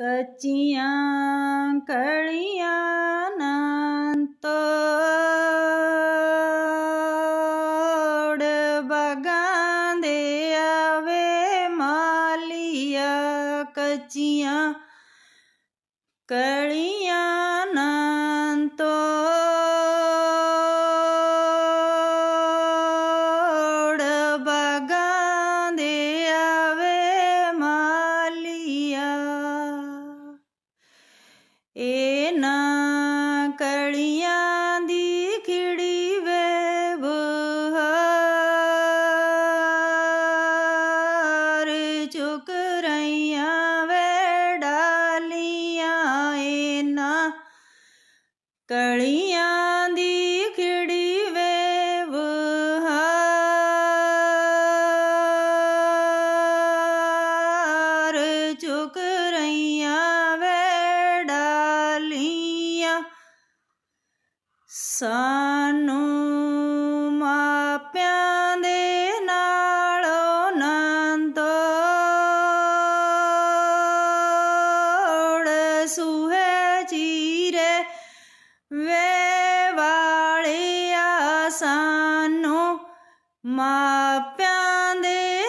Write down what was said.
ਕੱਚੀਆਂ ਕਲੀਆਂ ਨਾ ਤੋੜ ਬਗਾਂ ਦੇ ਆਵੇ ਮਾਲੀਆ ਕੱਚੀਆਂ ਕਲੀਆਂ ਇਹ ਨਾ ਕਲੀਆਂ ਦੀ ਖਿੜੀ ਵੇ ਬਹਾਰ ਚੁੱਕ ਰਹੀਆਂ ਵੇ ਡਾਲੀਆਂ ਇਹ ਕਲੀਆਂ ਦੀ ਖਿੜੀ ਵੇ ਬਹਾਰ ਚੁੱਕ ਸਾਨੂੰ ਮਾਪਿਆਂ ਦੇ ਨਾਲੋਂ ਨਾ ਸੁਹੇ ਸੂਹੇ ਚੀਰੇ ਵੇ ਵਾਲਿਆ ਸਾਨੂੰ ਮਾਪਿਆਂ ਦੇ